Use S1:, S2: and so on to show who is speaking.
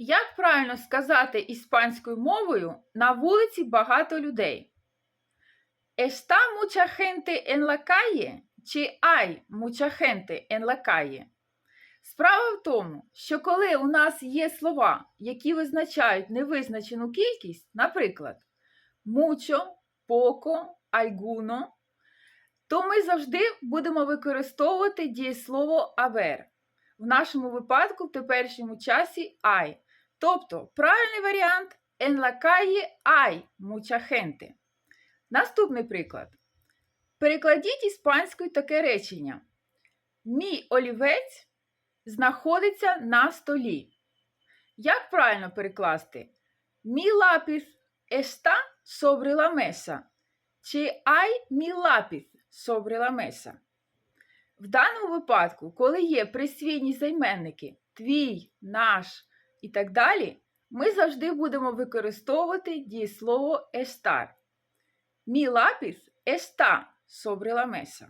S1: Як правильно сказати іспанською мовою на вулиці багато людей? Está mucha gente en la calle? Чи hay mucha gente en la calle? Справа в тому, що коли у нас є слова, які визначають невизначену кількість, наприклад, mucho, poco, alguno, то ми завжди будемо використовувати дієслово haber. В нашому випадку в теперішньому часі I. Тобто правильний варіант en la calle hay mucha gente. Наступний приклад. Перекладіть іспанською таке речення. Мій олівець знаходиться на столі. Як правильно перекласти? Мій lápiz está sobre la mesa. Чи hay mi lápiz sobre la mesa? В даному випадку, коли є присвійні займенники твій, наш і так далі, ми завжди будемо використовувати дієслово estar. Мій lápiz está sobre la mesa.